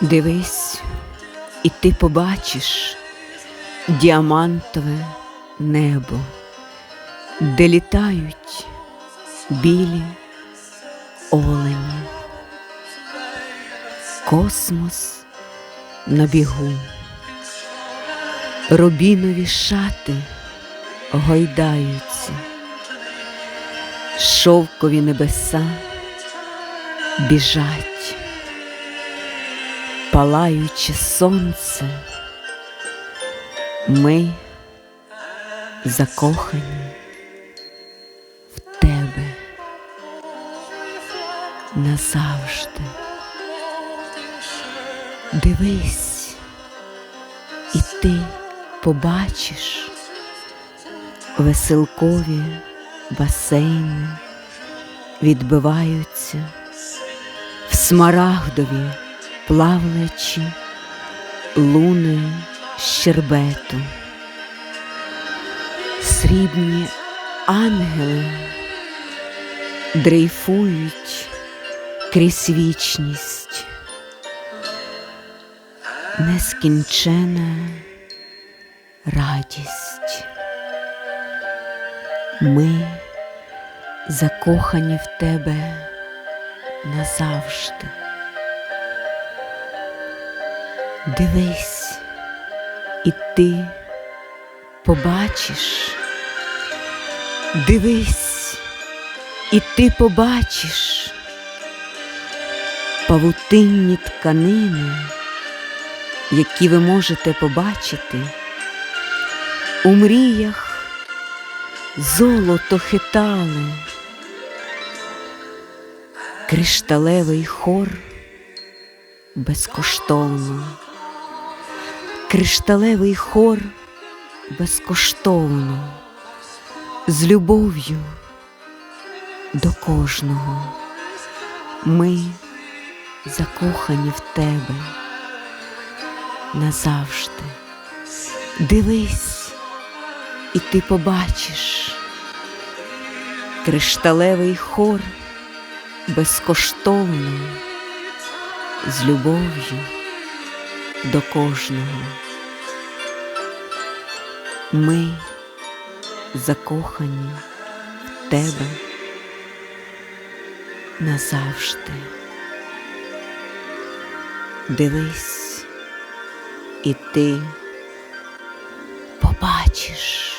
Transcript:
Дивись, і ти побачиш діамантове небо, де літають білі олені. Космос на бігу, рубінові шати гойдаються, шовкові небеса біжать, палаюче сонце, ми закохані в тебе назавжди. Дивись, і ти побачиш веселкові басейни відбиваються в смарагдові плавлячі луни щербету. Срібні ангели дрейфують крізь вічність нескінчена радість. Ми закохані в тебе назавжди. Дивись, і ти побачиш, дивись, і ти побачиш павутинні тканини які ви можете побачити, у мріях золото хитали, кришталевий хор безкоштовно, кришталевий хор безкоштовно, з любов'ю до кожного. Ми закохані в тебе назавжди. Дивись, і ти побачиш кришталевий хор безкоштовно, з любов'ю до кожного. Ми закохані в тебе назавжди. Дивись, і ти побачиш.